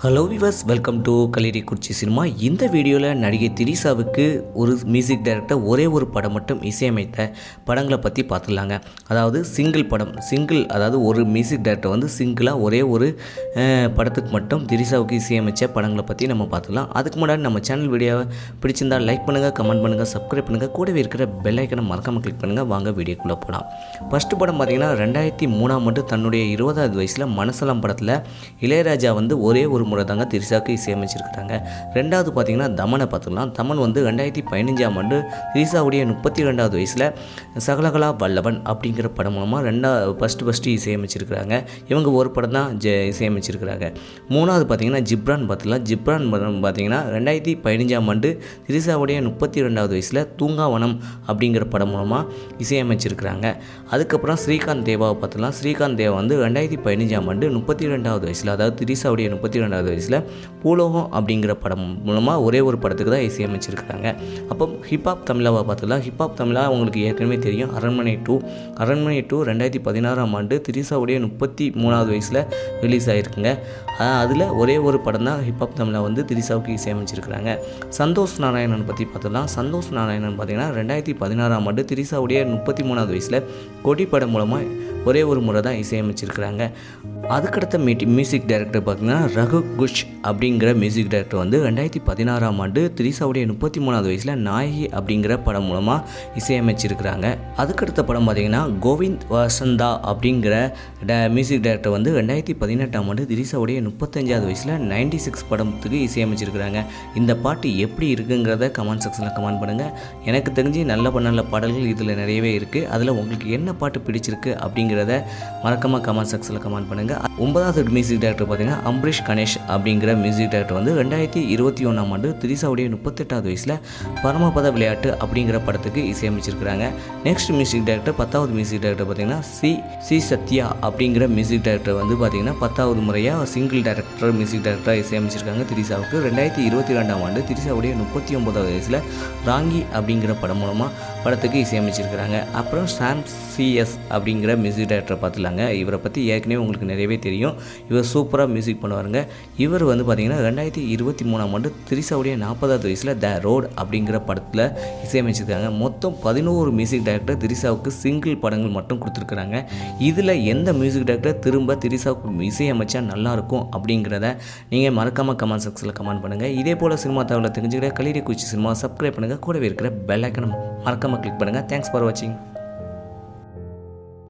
Hello viewers welcome to கலிரி குறிச்சி cinema இந்த வீடியோவில் நடிகை திரிசாவுக்கு ஒரு மியூசிக் டைரக்டர் ஒரே ஒரு படம் மட்டும் இசையமைத்த படங்களை பற்றி பார்த்துடலாங்க. அதாவது சிங்கிள் படம் சிங்கிள் அதாவது ஒரு மியூசிக் டைரக்டர் வந்து சிங்கிளாக ஒரே ஒரு படத்துக்கு மட்டும் திரிசாவுக்கு இசையமைச்ச படங்களை பற்றி நம்ம பார்த்துக்கலாம் அதுக்கு முன்னாடி நம்ம சேனல் வீடியோவை பிடிச்சிருந்தா லைக் பண்ணுங்கள் கமெண்ட் பண்ணுங்கள் சப்ஸ்கிரைப் பண்ணுங்கள் கூடவே இருக்கிற பெல் ஐக்கனை மறக்காமல் கிளிக் பண்ணுங்கள் வாங்க வீடியோக்குள்ளே போகலாம் ஃபஸ்ட்டு படம் பார்த்தீங்கன்னா ரெண்டாயிரத்தி மூணாம் ஆண்டு தன்னுடைய இருபதாவது வயசில் மனசலம் படத்தில் இளையராஜா வந்து ஒரே ஒரு முறை தாங்க திரிசாவுக்கு இசையமைச்சிருக்கிறாங்க. ரெண்டாவது பார்த்தீங்கன்னா தமனை பார்த்துக்கலாம். தமன் வந்து ரெண்டாயிரத்தி பதினஞ்சாம் ஆண்டு திரிசாவுடைய முப்பத்தி ரெண்டாவது வயசில் சகலகலா வல்லவன் அப்படிங்கிற படம் மூலமாக ரெண்டா ஃபஸ்ட்டு ஃபஸ்ட்டு இசையமைச்சிருக்கிறாங்க. இவங்க ஒரு படம் தான் ஜெ இசையமைச்சிருக்கிறாங்க. மூணாவது பார்த்தீங்கன்னா ஜிப்ரான் பார்த்துக்கலாம். ஜிப்ரான் படம் பார்த்தீங்கன்னா ரெண்டாயிரத்தி பதினஞ்சாம் ஆண்டு திரிசாவுடைய முப்பத்தி ரெண்டாவது வயசில் தூங்காவனம் அப்படிங்கிற படம் மூலமாக இசையமைச்சிருக்கிறாங்க. அதுக்கப்புறம் ஸ்ரீகாந்த் தேவாவை பார்த்துக்கலாம். ஸ்ரீகாந்த் தேவா வந்து ரெண்டாயிரத்தி பதினஞ்சாம் ஆண்டு முப்பத்தி ரெண்டாவது வயசில் அதாவது திரிசாவுடைய முப்பத்தி ரெண்டு ரெண்டாவது வயசில் பூலோகம் அப்படிங்கிற படம் மூலமாக ஒரே ஒரு படத்துக்கு தான் இசையமைச்சிருக்கிறாங்க அப்போ ஹிப்ஹாப் தமிழாவை பார்த்துலாம் ஹிப்ஹாப் தமிழா உங்களுக்கு ஏற்கனவே தெரியும். அரண்மனை டூ அரண்மனை டூ ரெண்டாயிரத்தி பதினாறாம் ஆண்டு திரிசாவுடைய முப்பத்தி மூணாவது வயசில் ரிலீஸ் ஆகிருக்குங்க அதில் ஒரே ஒரு படம் தான் ஹிப்ஹாப் தமிழா வந்து திரிசாவுக்கு இசையமைச்சிருக்கிறாங்க சந்தோஷ் நாராயணன் பற்றி பார்த்தலாம் சந்தோஷ் நாராயணன் பார்த்தீங்கன்னா ரெண்டாயிரத்தி பதினாறாம் ஆண்டு திரிசாவுடைய முப்பத்தி மூணாவது வயசில் கொடி படம் மூலமாக ஒரே ஒரு முறை தான் இசையமைச்சிருக்கிறாங்க அதுக்கடுத்த மீட்டி மியூசிக் டைரக்டர் பார்த்தீங்கன்னா ரகு குஷ் அப்படிங்கிற மியூசிக் டைரக்டர் வந்து ரெண்டாயிரத்தி பதினாறாம் ஆண்டு திரிசாவுடைய முப்பத்தி மூணாவது வயசில் நாயகி அப்படிங்கிற படம் மூலமாக இசையமைச்சிருக்கிறாங்க. அதுக்கடுத்த படம் பார்த்தீங்கன்னா கோவிந்த் வசந்தா அப்படிங்கிற ட மியூசிக் டைரக்டர் வந்து ரெண்டாயிரத்தி பதினெட்டாம் ஆண்டு திரிசாவுடைய முப்பத்தஞ்சாவது வயசில் நைன்டி சிக்ஸ் படத்துக்கு இசையமைச்சிருக்கிறாங்க. இந்த பாட்டு எப்படி இருக்குங்கிறத கமெண்ட் செக்ஷனில் கமெண்ட் பண்ணுங்கள் எனக்கு தெரிஞ்சு நல்ல நல்ல பாடல்கள் இதில் நிறையவே இருக்குது அதில் உங்களுக்கு என்ன பாட்டு பிடிச்சிருக்கு அப்படிங்கிறத மறக்காமல் கமெண்ட் செக்ஷனில் கமெண்ட் பண்ணுங்கள் ஒன்பதாவது மியூசிக் டைரக்டர் பார்த்தீங்கன்னா அம்பரீஷ் கணேஷ் அப்படிங்கிற மியூசிக் டைரக்டர் வந்து ரெண்டாயிரத்தி இருபத்தி ஒன்றாம் ஆண்டு திரிசாவுடைய முப்பத்தெட்டாவது வயசில் பரமபத விளையாட்டு அப்படிங்கிற படத்துக்கு இசையமைச்சிருக்கிறாங்க. நெக்ஸ்ட் மியூசிக் டைரக்டர் பத்தாவது மியூசிக் டைரக்டர் பார்த்தீங்கன்னா சி சி சத்யா அப்படிங்கிற மியூசிக் டைரக்டர் வந்து பார்த்தீங்கன்னா பத்தாவது முறையாக சிங்கிள் டைரக்டர் மியூசிக் டைரக்டராக இசையமைச்சிருக்காங்க திரிசாவுக்கு ரெண்டாயிரத்தி இருபத்தி ரெண்டாம் ஆண்டு திரிசாவுடைய முப்பத்தி ஒன்பதாவது வயசில் ராங்கி அப்படிங்கிற படம் மூலமாக படத்துக்கு இசையமைச்சிருக்கிறாங்க. அப்புறம் சாம் சிஎஸ் அப்படிங்கிற மியூசிக் டைரக்டரை பார்த்துலாங்க. இவரை பற்றி ஏற்கனவே உங்களுக்கு நிறையவே தெரியும். இவர் சூப்பராக மியூசிக் பண்ணுவாருங்க. இவர் வந்து பார்த்தீங்கன்னா ரெண்டாயிரத்தி இருபத்தி மூணாம் ஆண்டு திரிசாவுடைய நாற்பதாவது வயசில் த ரோட் அப்படிங்கிற படத்தில் இசையமைச்சிருக்காங்க. மொத்தம் பதினோரு மியூசிக் டைரக்டர் திரிசாவுக்கு சிங்கிள் படங்கள் மட்டும் கொடுத்துருக்குறாங்க. இதில் எந்த மியூசிக் டைரக்டர் திரும்ப திரிசாவுக்கு இசையமைச்சா நல்லாயிருக்கும் அப்படிங்கிறத நீங்கள் மறக்காமல் கமெண்ட் செக்ஷனில் கமெண்ட் பண்ணுங்கள் இதே போல் சினிமா தகவலை தெரிஞ்சுக்கிற கலிரி குச்சி சினிமா சப்ஸ்கிரைப் பண்ணுங்கள் கூடவே இருக்கிற பெல் ஐக்கனை மறக்காமல் கிளிக் பண்ணுங்கள் தேங்க்ஸ் ஃபார் வாட்சிங்